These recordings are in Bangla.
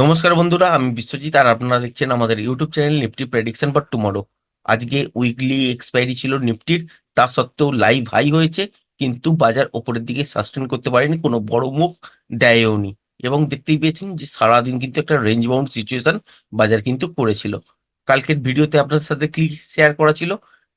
নমস্কার বন্ধুরা, আমি বিশ্বজিৎ আর আপনারা দেখছেন আমাদের YouTube channel Nifty prediction for tomorrow আজকে উইকলি এক্সপায়ারি ছিল নিফটির তা সত্ত্বেও লাইভ হাই হয়েছে, কিন্তু বাজার ওপরের দিকে সাস্টেন করতে পারেনি, কোনো বড় মুভ দেয়ওনি এবং দেখতেই পেয়েছেন যে সারাদিন কিন্তু একটা রেঞ্জ বাউন্ড সিচুয়েশন বাজার কিন্তু করেছিল। কালকের ভিডিওতে আপনার সাথে ক্লিক শেয়ার করা ছিল।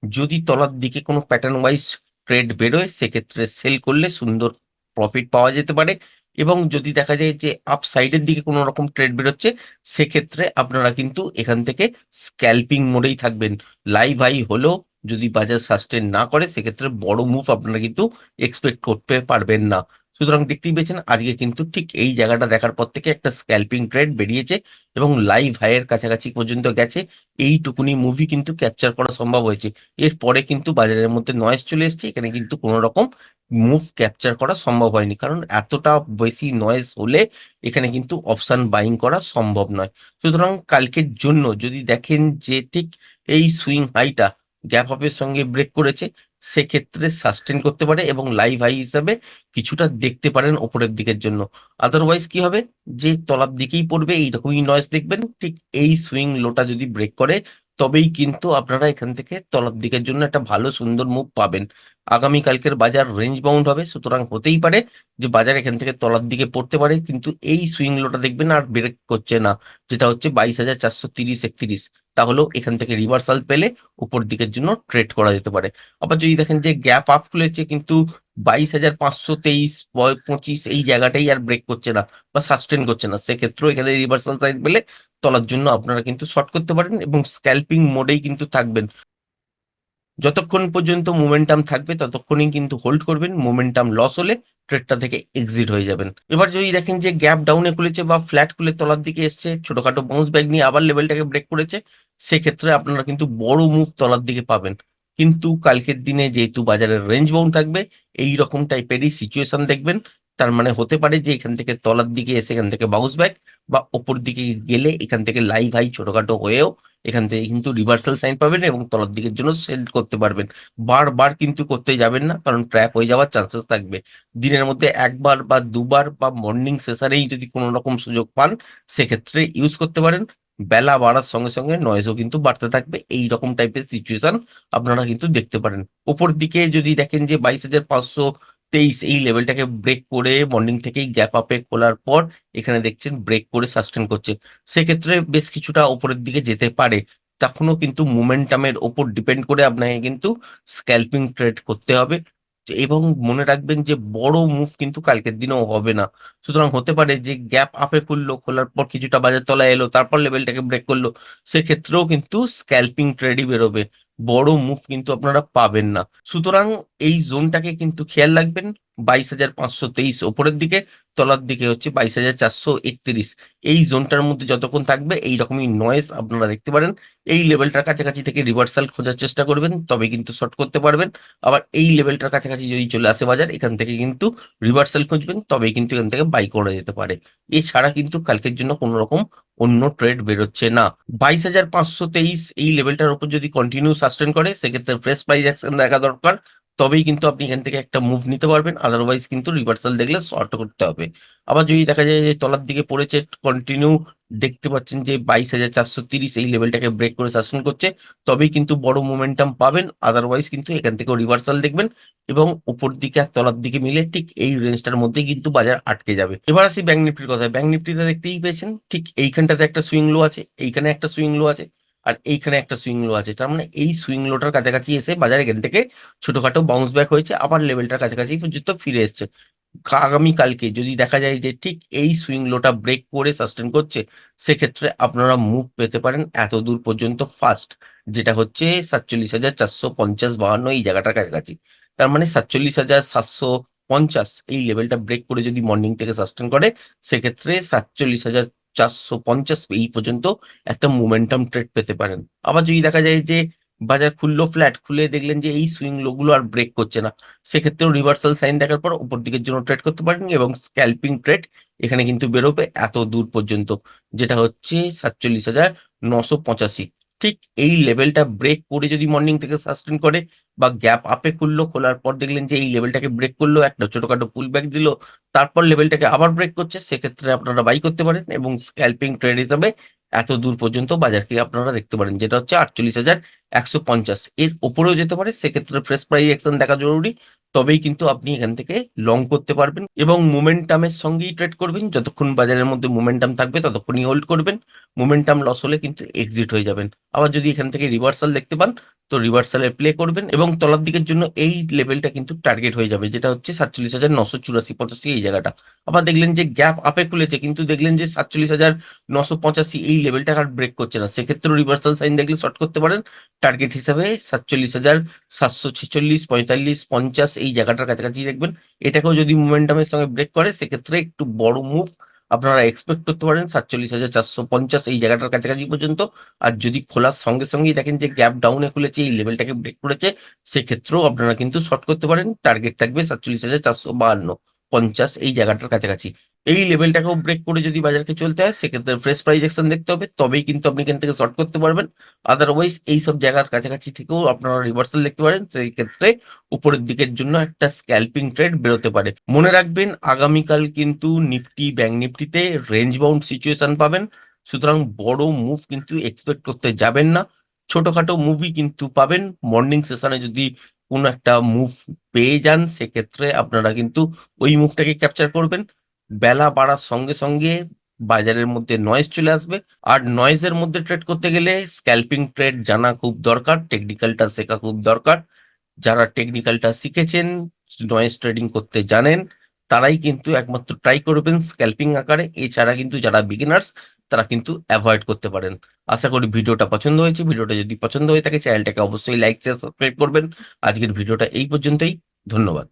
যদি তলার দিকে কোনো প্যাটার্ন ওয়াইজ ট্রেড বেরোয়, সেক্ষেত্রে সেল করলে সুন্দর প্রফিট পাওয়া যেতে পারে। এবং যদি দেখা যায় যে আপ সাইডের দিকে কোনো রকম ট্রেড বেরোচ্ছে, সেক্ষেত্রে আপনারা কিন্তু এখান থেকে স্ক্যালপিং মোডেই থাকবেন। লাইভ হাই হলেও যদি বাজার সাস্টেন না করে, সেক্ষেত্রে বড় মুভ আপনারা কিন্তু এক্সপেক্ট করতে পারবেন না। সুতরাং দেখতেই পেয়েছেন, আজকে কিন্তু ঠিক এই জায়গাটা দেখার পর থেকে একটা স্ক্যাল্পিং ট্রেড বেরিয়েছে এবং লাইভ হাইয়ের কাছাকাছি পর্যন্ত গেছে। এইটুকুনি মুভি কিন্তু ক্যাপচার করা সম্ভব হয়েছে। এরপরে কিন্তু বাজারের মধ্যে নয়েজ চলে এসেছে, এখানে কিন্তু কোনো রকম মুভ ক্যাপচার করা সম্ভব হয়নি। কারণ এতটা বেশি নয়েজ হলে এখানে কিন্তু অপশান বাইং করা সম্ভব নয়। সুতরাং কালকের জন্য যদি দেখেন যে ঠিক এই সুইং হাইটা গ্যাপ আপের সঙ্গে ব্রেক করেছে সেক্ষেত্রে সাস্টেন করতে পারে এবং লাইভ হাই হিসাবে কিছুটা দেখতে পারেন ওপরের দিকের জন্য। আদারওয়াইজ কি হবে? যে তলার দিকেই পড়বে, এইরকমই নয়েজ দেখবেন, ঠিক এই সুইং লোটা যদি ব্রেক করে, তবেই কিন্তু আপনারা এখান থেকে তলার দিকের জন্য একটা ভালো সুন্দর মুভ পাবেন। আগামী কালকের বাজার রেঞ্জ বাউন্ড হবে, সুতরাং হতেই পারে যে বাজার এখান থেকে তলার দিকে পড়তে পারে, কিন্তু এই সুইং লোটা দেখবেন আর ব্রেক করছে না, যেটা হচ্ছে বাইশ হাজার চারশো তিরিশ একত্রিশ। তাহলেও এখান থেকে রিভার্সাল পেলে উপর দিকের জন্য ট্রেড করা যেতে পারে। আবার যদি দেখেন যে গ্যাপ আপ খুলেছে কিন্তু বাইশ হাজার পাঁচশো তেইশ পঁচিশ এই জায়গাটাই আর ব্রেক করছে না বা সাস্টেন করছে না। সেক্ষেত্রেও এখানে রিভার্সাল সাইড পেলে তলার জন্য আপনারা কিন্তু শর্ট করতে পারেন এবং স্ক্যাল্পিং মোডেই কিন্তু থাকবেন। যতক্ষণ পর্যন্ত মোমেন্টাম থাকবে ততক্ষণই কিন্তু হোল্ড করবেন মোমেন্টাম লস হলে ট্রেডটা থেকে এক্সিট হয়ে যাবেন। এবার যদি দেখেন যে গ্যাপ ডাউনে খুলেছে বা ফ্ল্যাট খুলে তলার দিকে এসছে, ছোটখাটো বাউন্স ব্যাগ নিয়ে আবার লেভেলটাকে ব্রেক করেছে সেক্ষেত্রে আপনারা কিন্তু বড় মুভ তলার দিকে পাবেন। কিন্তু কালকের দিনে যেহেতু বাজারের রেঞ্জ বাউন্ড থাকবে, এই রকম টাইপেরই সিচুয়েশন দেখবেন। তার মানে হতে পারে যে এখান থেকে তলার দিকে এসে এখান থেকে বাউন্স ব্যাক বা ওপর দিকে গেলে এখান থেকে লাইভ হাই ছোটখাটো হয়েও এখান থেকে কিন্তু রিভার্সাল সাইন পাবেন এবং তলার দিকের জন্য সেল করতে পারবেন। বারবার কিন্তু করতে যাবেন না, কারণ ট্র্যাপ হয়ে যাওয়ার চান্সেস থাকবে। দিনের মধ্যে একবার বা দুবার বা মর্নিং সেশনেই যদি কোনো রকম সুযোগ পান, সেক্ষেত্রে ইউজ করতে পারেন। বেলা বাড়ার সঙ্গে সঙ্গে নয়েজও কিন্তু বাড়তে থাকবে। এই রকম টাইপের সিচুয়েশন আপনারা কিন্তু দেখতে পারেন। ওপর দিকে যদি দেখেন যে বাইশ হাজার পাঁচশো তেইশ এই লেভেলটাকে ব্রেক করে মর্নিং থেকেই গ্যাপ আপে খোলার পর এখানে দেখছেন ব্রেক করে সাস্টেন করছে। সেক্ষেত্রে বেশ কিছুটা ওপরের দিকে যেতে পারে। তখনও কিন্তু মোমেন্টামের ওপর ডিপেন্ড করে আপনাকে কিন্তু স্ক্যাল্পিং ট্রেড করতে হবে। এবং মনে রাখবেন যে বড় মুভ কিন্তু কালকের দিনেও হবে না। সুতরাং হতে পারে যে গ্যাপ আপে খুললো খোলার পর কিছুটা বাজার তলায় এলো, তারপর লেভেলটাকে ব্রেক করল, সেক্ষেত্রেও কিন্তু স্ক্যাল্পিং ট্রেডই বেরোবে। বড় মুভ কিন্তু আপনারা পাবেন না। সুতরাং এই জোনটাকে কিন্তু খেয়াল রাখবেন। বাইশ হাজার পাঁচশো তেইশ, ওপরের দিকে, তলার দিকে হচ্ছে বাইশ হাজার চারশো একত্রিশ। এই জোনটার মধ্যে যতক্ষণ থাকবে এই রকমই নয়েস আপনারা দেখতে পারেন। এই লেভেলটার কাছাকাছি থেকে রিভার্সাল খোঁজার চেষ্টা করবেন, তবে কিন্তু শর্ট করতে পারবেন। আবার এই লেভেলটার কাছাকাছি যদি চলে আসে বাজার, এখান থেকে কিন্তু রিভার্সাল খুঁজবেন, তবেই কিন্তু এখান থেকে বাই করা যেতে পারে। এছাড়া কিন্তু কালকের জন্য কোনো রকম অন্য ট্রেড বেরোচ্ছে না। বাইশ হাজার পাঁচশো তেইশ, এই লেভেলটার উপর যদি কন্টিনিউ সাস্টেন করে, সেক্ষেত্রে ফ্রেশ প্রাইস অ্যাকশন দেখা দরকার। তবেই কিন্তু আপনি এখান থেকে একটা মুভ নিতে পারবেন। আদারওয়াইজ কিন্তু রিভার্সাল দেখলে শর্ট করতে হবে। আবার যদি দেখা যায় যে তলার দিকে পড়েছে কন্টিনিউ দেখতে পাচ্ছেন যে বাইশ হাজার চারশো তিরিশ এই লেভেলটাকে ব্রেক করে সাসপেন্ড করছে, তবেই কিন্তু বড় মোমেন্টাম পাবেন। আদারওয়াইজ কিন্তু এখান থেকে রিভার্সাল দেখবেন এবং উপর দিকে আর তলার দিকে মিলে ঠিক এই রেঞ্জটার মধ্যেই কিন্তু বাজার আটকে যাবে। এবার আসি ব্যাঙ্ক নিফটির কথা ব্যাঙ্ক নিফটিতে দেখতেই পেয়েছেন, ঠিক এইখানটাতে একটা সুইং লো আছে, এইখানে একটা সুইং লো আছে। আর এইখানে একটা সুইং লো আছে। তার মানে এই সুইং লোটার কাছাকাছি এসে বাজার এখান থেকে ছোটখাটো বাউন্স ব্যাক হয়েছে, আবার লেভেলটার কাছাকাছি পর্যন্ত ফিরে এসছে। আগামী কালকে যদি দেখা যায় যে ঠিক এই সুইং লোটা ব্রেক করে সাস্টেন করছে, সেক্ষেত্রে আপনারা মুভ পেতে পারেন এত দূর পর্যন্ত ফার্স্ট যেটা হচ্ছে সাতচল্লিশ হাজার চারশো পঞ্চাশ বাহান্ন এই জায়গাটার কাছাকাছি। তার মানে সাতচল্লিশ হাজার সাতশো পঞ্চাশ এই লেভেলটা ব্রেক করে যদি মর্নিং থেকে সাস্টেন করে, সেক্ষেত্রে সাতচল্লিশ হাজার চারশো পঞ্চাশ এই পর্যন্ত একটা মোমেন্টাম ট্রেড পেতে পারেন। আবার যদি দেখা যায় যে বাজার খুললো ফ্ল্যাট খুলে দেখলেন যে এই সুইং লোগুলো আর ব্রেক করছে না, সেক্ষেত্রেও রিভার্সাল সাইন দেখার পর উপর দিকের জন্য ট্রেড করতে পারেন এবং স্ক্যালপিং ট্রেড এখানে কিন্তু বেরোবে এত দূর পর্যন্ত, যেটা হচ্ছে সাতচল্লিশ হাজার নশো পঁচাশি। ঠিক এই লেভেলটা ব্রেক করে যদি মর্নিং থেকে সাস্টেন করে বা গ্যাপ আপে খুললো, খোলার পর দেখলেন যে এই লেভেলটাকে ব্রেক করল, একটা ছোটখাটো পুল ব্যাক দিল, তারপর লেভেলটাকে আবার ব্রেক করছে, সেক্ষেত্রে আপনারা বাই করতে পারেন এবং স্ক্যালপিং ট্রেড হিসাবে এত দূর পর্যন্ত বাজারকে আপনারা দেখতে পারেন, যেটা হচ্ছে আটচল্লিশ হাজার একশো পঞ্চাশ। এর ওপরেও যেতে পারে, সেক্ষেত্রে ফ্রেশ প্রাইস অ্যাকশন দেখা জরুরি। তবেই কিন্তু আপনি এখান থেকে লং করতে পারবেন এবং মোমেন্টামের সঙ্গেই ট্রেড করবেন। যতক্ষণ বাজারের মধ্যে মোমেন্টাম থাকবে, ততক্ষণই হোল্ড করবেন। মোমেন্টাম লস হলে কিন্তু এক্সিট হয়ে যাবেন। আবার যদি এখান থেকে রিভার্সাল দেখতে পান, তো রিভার্সালে প্লে করবেন এবং তলার দিকের জন্য এই লেভেলটা কিন্তু টার্গেট হয়ে যাবে, যেটা হচ্ছে সাতচল্লিশ হাজার নশো চুরাশি পঁচাশি এই জায়গাটা। আবার দেখলেন যে গ্যাপ আপে খুলেছে, কিন্তু দেখলেন যে সাতচল্লিশ হাজার নশো পঁচাশি এই লেভেলটা আর ব্রেক করছে না। সেক্ষেত্রেও রিভার্সাল সাইন দেখলে শর্ট করতে পারেন। টার্গেট হিসাবে সাতচল্লিশ হাজার সাতশো ছেচল্লিশ, পঁয়তাল্লিশ, পঞ্চাশ, এই জায়গাটার কাছাকাছি দেখবেন। এটাকেও যদি মোমেন্টামের সঙ্গে ব্রেক করে, সেক্ষেত্রে একটু বড় মুভ আপনারা এক্সপেক্ট করতে পারেন সাতচল্লিশ হাজার চারশো পঞ্চাশ এই জায়গাটার কাছাকাছি পর্যন্ত। আর যদি খোলার সঙ্গে সঙ্গেই দেখেন যে গ্যাপ ডাউনে খুলেছে, এই লেভেলটাকে ব্রেক করেছে, সেক্ষেত্রেও আপনারা কিন্তু শর্ট করতে পারেন। টার্গেট থাকবে সাতচল্লিশ হাজার চারশো বাহান্ন, পঞ্চাশ, এই জায়গাটার কাছাকাছি। এই লেভেলটাকেও ব্রেক করে যদি বাজারকে চলতে হয়, সেক্ষেত্রে ফ্রেশ প্রাইস অ্যাকশন দেখতে হবে। তবেই কিন্তু আপনি এখান থেকে শর্ট করতে পারবেন। আদারওয়াইজ এই সব জায়গার কাছাকাছি থেকেও আপনারা রিভার্সাল দেখতে পারেন। সেই ক্ষেত্রে উপরের দিকের জন্য একটা স্ক্যাল্পিং ট্রেড বেরোতে পারে। মনে রাখবেন, আগামীকাল কিন্তু নিফটি ব্যাংক নিফটিতে রেঞ্জ বাউন্ড সিচুয়েশন পাবেন। সুতরাং বড় মুভ কিন্তু এক্সপেক্ট করতে যাবেন না। ছোটখাটো মুভি কিন্তু পাবেন। মর্নিং সেশনে যদি কোনো একটা মুভ পেয়ে যান, সেক্ষেত্রে আপনারা কিন্তু ওই মুভটাকে ক্যাপচার করবেন। বেলা বাড়ার সঙ্গে সঙ্গে বাজারের মধ্যে নয়েজ চলে আসবে। আর নয়েজের মধ্যে ট্রেড করতে গেলে স্ক্যাল্পিং ট্রেড জানা খুব দরকার টেকনিক্যালটা শেখা খুব দরকার। যারা টেকনিক্যালটা শিখেছেন নয়েজ ট্রেডিং করতে জানেন, তারাই কিন্তু একমাত্র ট্রাই করবেন স্ক্যাল্পিং আকারে। এছাড়া কিন্তু যারা বিগিনার্স তারা কিন্তু অ্যাভয়েড করতে পারেন। আশা করি ভিডিওটা পছন্দ হয়েছে। ভিডিওটা যদি পছন্দ হয়ে থাকে চ্যানেলটাকে অবশ্যই লাইক শেয়ার সাবস্ক্রাইব করবেন। আজকের ভিডিওটা এই পর্যন্তই। ধন্যবাদ।